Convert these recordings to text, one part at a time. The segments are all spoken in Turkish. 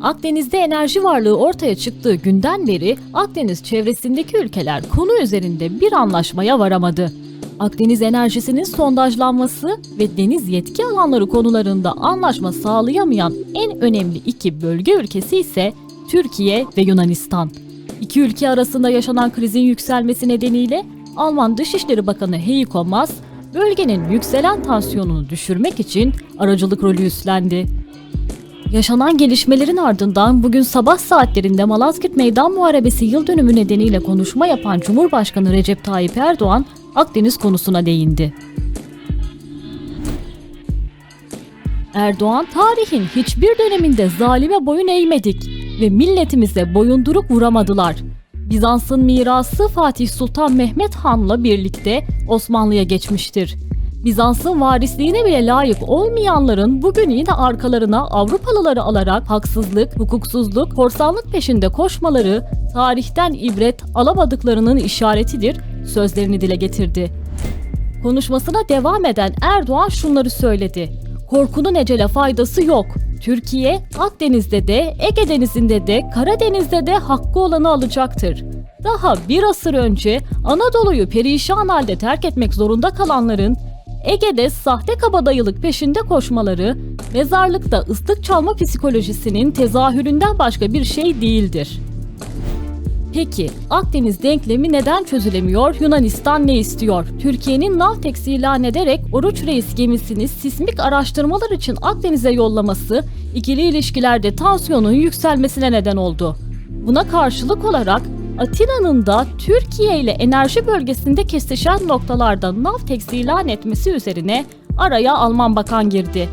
Akdeniz'de enerji varlığı ortaya çıktığı günden beri Akdeniz çevresindeki ülkeler konu üzerinde bir anlaşmaya varamadı. Akdeniz enerjisinin sondajlanması ve deniz yetki alanları konularında anlaşma sağlayamayan en önemli iki bölge ülkesi ise Türkiye ve Yunanistan. İki ülke arasında yaşanan krizin yükselmesi nedeniyle Alman Dışişleri Bakanı Heiko Maas, bölgenin yükselen tansiyonunu düşürmek için aracılık rolü üstlendi. Yaşanan gelişmelerin ardından bugün sabah saatlerinde Malazgirt Meydan Muharebesi yıl dönümü nedeniyle konuşma yapan Cumhurbaşkanı Recep Tayyip Erdoğan Akdeniz konusuna değindi. Erdoğan, tarihin hiçbir döneminde zalime boyun eğmedik ve milletimize boyunduruk vuramadılar. Bizans'ın mirası Fatih Sultan Mehmet Han'la birlikte Osmanlı'ya geçmiştir. Bizans'ın varisliğine bile layık olmayanların bugün yine arkalarına Avrupalıları alarak haksızlık, hukuksuzluk, korsanlık peşinde koşmaları tarihten ibret alamadıklarının işaretidir sözlerini dile getirdi. Konuşmasına devam eden Erdoğan şunları söyledi. Korkunun ecele faydası yok. Türkiye Akdeniz'de de, Ege Denizi'nde de, Karadeniz'de de hakkı olanı alacaktır. Daha bir asır önce Anadolu'yu perişan halde terk etmek zorunda kalanların Ege'de sahte kabadayılık peşinde koşmaları, mezarlıkta ıslık çalma psikolojisinin tezahüründen başka bir şey değildir. Peki Akdeniz denklemi neden çözülemiyor? Yunanistan ne istiyor? Türkiye'nin Navtex ilan ederek Oruç Reis gemisini sismik araştırmalar için Akdeniz'e yollaması ikili ilişkilerde tansiyonun yükselmesine neden oldu. Buna karşılık olarak Atina'nın da Türkiye ile enerji bölgesinde kesişen noktalarda Navtex ilan etmesi üzerine araya Alman bakan girdi.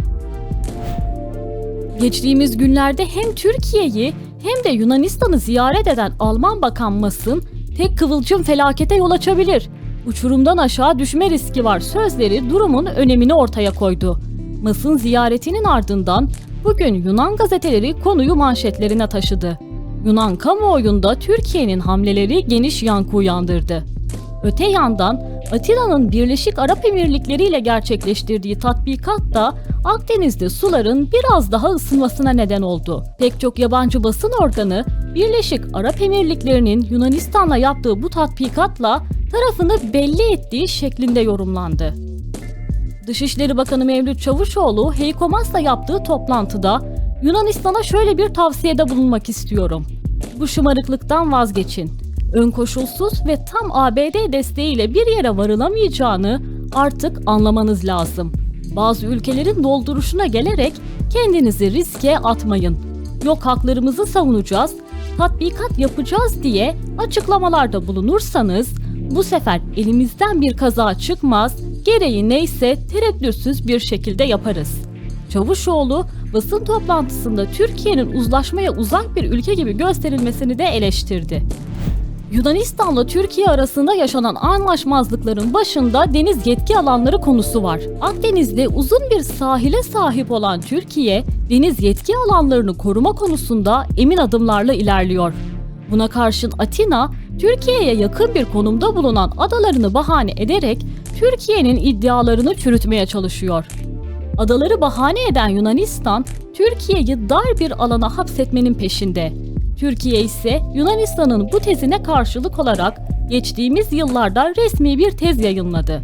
Geçtiğimiz günlerde hem Türkiye'yi hem de Yunanistan'ı ziyaret eden Alman Bakan Mas'ın tek kıvılcım felakete yol açabilir. Uçurumdan aşağı düşme riski var sözleri durumun önemini ortaya koydu. Mas'ın ziyaretinin ardından bugün Yunan gazeteleri konuyu manşetlerine taşıdı. Yunan kamuoyunda Türkiye'nin hamleleri geniş yankı uyandırdı. Öte yandan Atina'nın Birleşik Arap Emirlikleri ile gerçekleştirdiği tatbikat da Akdeniz'de suların biraz daha ısınmasına neden oldu. Pek çok yabancı basın organı Birleşik Arap Emirlikleri'nin Yunanistan'la yaptığı bu tatbikatla tarafını belli ettiği şeklinde yorumlandı. Dışişleri Bakanı Mevlüt Çavuşoğlu Heiko Maas'la yaptığı toplantıda Yunanistan'a şöyle bir tavsiyede bulunmak istiyorum. Bu şımarıklıktan vazgeçin. Ön koşulsuz ve tam ABD desteğiyle bir yere varılamayacağını artık anlamanız lazım. Bazı ülkelerin dolduruşuna gelerek kendinizi riske atmayın. Yok haklarımızı savunacağız, tatbikat yapacağız diye açıklamalarda bulunursanız bu sefer elimizden bir kaza çıkmaz, gereği neyse tereddütsüz bir şekilde yaparız. Çavuşoğlu basın toplantısında Türkiye'nin uzlaşmaya uzak bir ülke gibi gösterilmesini de eleştirdi. Yunanistan'la Türkiye arasında yaşanan anlaşmazlıkların başında deniz yetki alanları konusu var. Akdeniz'de uzun bir sahile sahip olan Türkiye, deniz yetki alanlarını koruma konusunda emin adımlarla ilerliyor. Buna karşın Atina, Türkiye'ye yakın bir konumda bulunan adalarını bahane ederek Türkiye'nin iddialarını çürütmeye çalışıyor. Adaları bahane eden Yunanistan, Türkiye'yi dar bir alana hapsetmenin peşinde. Türkiye ise Yunanistan'ın bu tezine karşılık olarak geçtiğimiz yıllarda resmi bir tez yayınladı.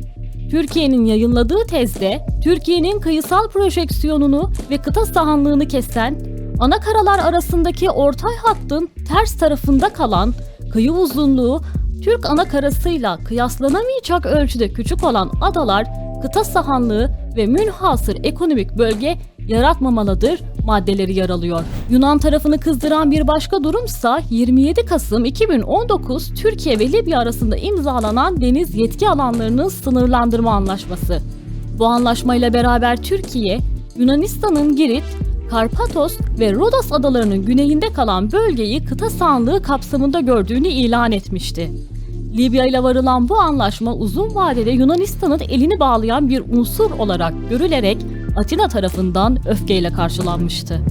Türkiye'nin yayınladığı tezde Türkiye'nin kıyısal projeksiyonunu ve kıta sahanlığını kesen, ana karalar arasındaki ortay hattın ters tarafında kalan, kıyı uzunluğu Türk ana karasıyla kıyaslanamayacak ölçüde küçük olan adalar, kıta sahanlığı ve münhasır ekonomik bölge yaratmamalıdır maddeleri yer alıyor. Yunan tarafını kızdıran bir başka durumsa 27 Kasım 2019 Türkiye ve Libya arasında imzalanan deniz yetki alanlarının sınırlandırma anlaşması. Bu anlaşmayla beraber Türkiye, Yunanistan'ın Girit, Karpatos ve Rodos adalarının güneyinde kalan bölgeyi kıta sahanlığı kapsamında gördüğünü ilan etmişti. Libya ile varılan bu anlaşma uzun vadede Yunanistan'ın elini bağlayan bir unsur olarak görülerek Atina tarafından öfkeyle karşılanmıştı.